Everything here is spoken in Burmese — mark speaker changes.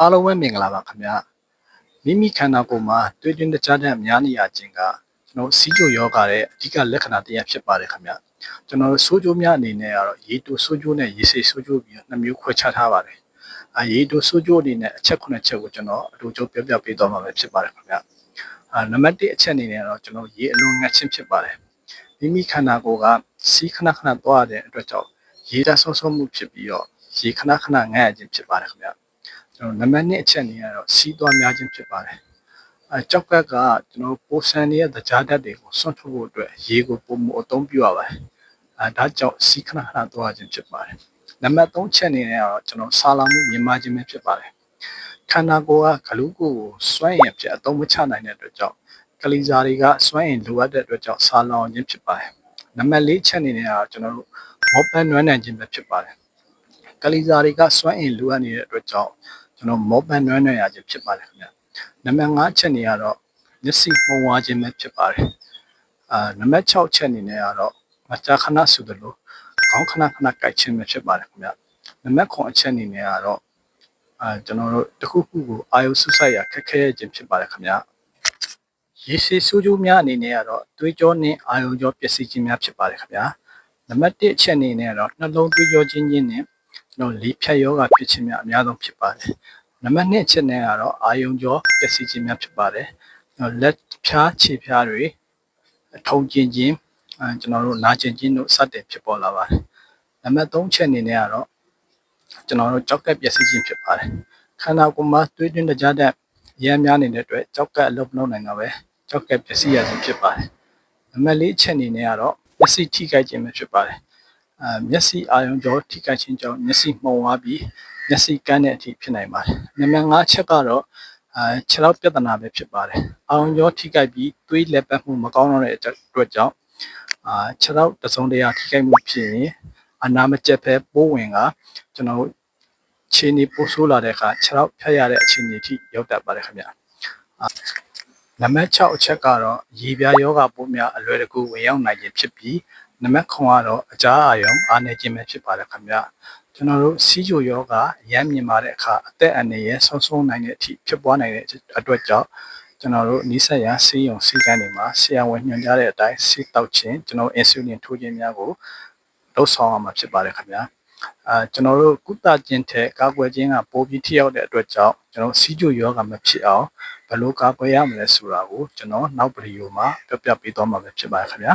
Speaker 1: အားလုံးပဲမင်္ဂလာပါခင်ဗျာမိမိခန္ဓာကိုယ်မှာတွေ့တွင်တကြားတဲ့များနေရခြင်းကကျွန်တော်စီးကြိုယောဂရဲ့အဓိကလက္ခဏာတစ်ရပ်ဖြစ်ပါတယ်ခင်ဗျာကျွန်တော်ဆိုးကျိုးများအနေနဲ့ကတော့ရေတိုဆိုးကျိုးနဲ့ရေစိဆိုးကျိုးပြီးနှစ်မျိုးခွဲခြားထားပါတယ်အာရေတိုဆိုးကျိုးအနေနဲ့အချက်ခုနှစ်ချက်ကိုကျွန်တော်အတူတူပြောပြပေးသွားမှာပဲဖြစ်ပါတယ်ခင်ဗျာအာနံပါတ်1အချက်အနေနဲ့တော့ကျွန်တော်ရေအလွန်ငတ်ခြင်းဖြစ်ပါတယ်မိမိခန္ဓာကိုယ်ကစီးခဏခဏသွားတဲ့အတွက်ကြောင့်ရေဓာတ်ဆောဆောမှုဖြစ်ပြီးတော့ရေခဏခဏငတ်ရခြင်းဖြစ်ပါတယ်ခင်ဗျာ ကျွန်တော်နံပါတ်2အချက်အနေနဲ့တော့စီးသွားများခြင်းဖြစ်ပါတယ်အဲကြောက်ကက်ကကျွန်တော်ပိုဆန်ရဲ့တကြားဓာတ်တွေကိုဆွန့်ထုတ်ဖို့အတွက်ရေကိုပုံမှုအသုံးပြုရပါတယ်အဲဒါကြောင့်စီးခဏခဏသွားခြင်းဖြစ်ပါတယ်နံပါတ်3ချက်အနေနဲ့တော့ကျွန်တော်ဆာလာမှုမြင်မာခြင်းပဲဖြစ်ပါတယ်ခန္ဓာကိုယ်ကဂလူးကိုစွန့်ရင်ဖြစ်အသုံးမချနိုင်တဲ့အတွက်ကြောင့်ကလီဇာတွေကစွန့်ရင်လိုအပ်တဲ့အတွက်ကြောင့်ဆာလောင်ခြင်းဖြစ်ပါတယ်နံပါတ်4ချက်အနေနဲ့တော့ကျွန်တော်တို့မောပန်းနွမ်းနိုင်ခြင်းပဲဖြစ်ပါတယ်ကလီဇာတွေကစွန့်ရင်လိုအပ်နေတဲ့အတွက်ကြောင့် ကျွန်တော်မောပန်းနွမ်းနိုင်ရခြင်းဖြစ်ပါတယ်ခင်ဗျနံပါတ်5ချက်နေရတော့မျက်စိမှုံဝါခြင်းပဲဖြစ်ပါတယ်အာနံပါတ်6ချက်အနေနဲ့ကတော့မကြာခဏဆိုသလိုခေါင်းခဏခဏကိုက်ခြင်းပဲဖြစ်ပါတယ်ခင်ဗျနံပါတ်9အချက်အနေနဲ့ကတော့အာကျွန်တော်တို့တခုခုကိုအာယုဆုဆိုင်ရခက်ခဲခြင်းဖြစ်ပါတယ်ခင်ဗျရေရှည်ဆိုးကျိုးများအနေနဲ့ကတော့သွေးကြောနဲ့အာယုကြောပျက်စီးခြင်းများဖြစ်ပါတယ်ခင်ဗျာနံပါတ်1အချက်အနေနဲ့ကတော့နှလုံးသွေးကြောချင်းချင်းနဲ့ ကျွန်တော်လေဖြတ်ယောဂဖြစ်ခြင်းများအများဆုံးဖြစ်ပါတယ်နံပါတ်2အချက်နဲ့ကတော့အာယုကြောပျက်စီးခြင်းများဖြစ်ပါတယ်ကျွန်တော်လက်ဖြားခြေဖြားတွေထုံကျင်ခြင်းအဲကျွန်တော်တို့နာကျင်ခြင်းတို့စတင်ဖြစ်ပေါ်လာပါတယ်နံပါတ်3ချက်အနေနဲ့ကတော့ကျွန်တော်တို့ကြောက်ကက်ပျက်စီးခြင်းဖြစ်ပါတယ်ခန္ဓာကိုယ်မှာသွေးတွင်းတကြားတဲ့ရမ်းများနေတဲ့အတွက်ကြောက်ကက်အလုပ်မလုပ်နိုင်တော့ပဲကြောက်ကက်ပျက်စီးရခြင်းဖြစ်ပါတယ်နံပါတ်4ချက်အနေနဲ့ကတော့မျက်စိထိခိုက်ခြင်းပဲဖြစ်ပါတယ်အဲ မျက်စိအာရုံကြောထိခိုက်ခြင်းကြောင့်မျက်စိမှုံသွားပြီးမျက်စိကန်းတဲ့အထိဖြစ်နိုင်ပါတယ်နံပါတ်5ချက်ကတော့အဲခြေထောက်ပြဿနာပဲဖြစ်ပါတယ်အာရုံကြောထိခိုက်ပြီးသွေးလက်ပတ်မှုမကောင်းတော့တဲ့အတွက်ကြောင့်အာခြေထောက်တစ်စုံတရာထိခိုက်မှုဖြစ်ရင်အနာမကျက်ပဲပိုးဝင်ကကျွန်တော်တို့ခြေနေပိုးဆိုးလာတဲ့အခါခြေထောက်ဖြတ်ရတဲ့အခြေအနေထိရောက်တတ်ပါတယ်ခင်ဗျာနံပါတ်6အချက်ကတော့ရေပြားယောဂပိုးများအလွယ်တကူဝင်ရောက်နိုင်ခြင်းဖြစ်ပြီး နံပါတ်9ကတော့အကြားအာရုံအားနေခြင်းပဲဖြစ်ပါတယ်ခင်ဗျာကျွန်တော်တို့စီးကြိုယောဂရမ်းမြင်ပါတဲ့အခါအသက်အန္တရာယ်ဆုံးဆုံးနိုင်တဲ့အထိဖြစ်ပွားနိုင်တဲ့အတွက်ကြောင့်ကျွန်တော်တို့နီးစပ်ရာဆေးရုံဆေးကန်းတွေမှာဆရာဝန်ညွှန်ကြားတဲ့အတိုင်းဆေးတောက်ခြင်းကျွန်တော်အင်ဆူလင်ထိုးခြင်းများကိုလုပ်ဆောင်ရမှာဖြစ်ပါတယ်ခင်ဗျာအာကျွန်တော်တို့ကုသခြင်းထက်ကာကွယ်ခြင်းကပိုပြီးထိရောက်တဲ့အတွက်ကြောင့်ကျွန်တော်စီးကြိုယောဂမဖြစ်အောင်ဘယ်လိုကာကွယ်ရမလဲဆိုတာကိုကျွန်တော်နောက်ဗီဒီယိုမှာပြပြပေးသွားမှာပဲဖြစ်ပါတယ်ခင်ဗျာ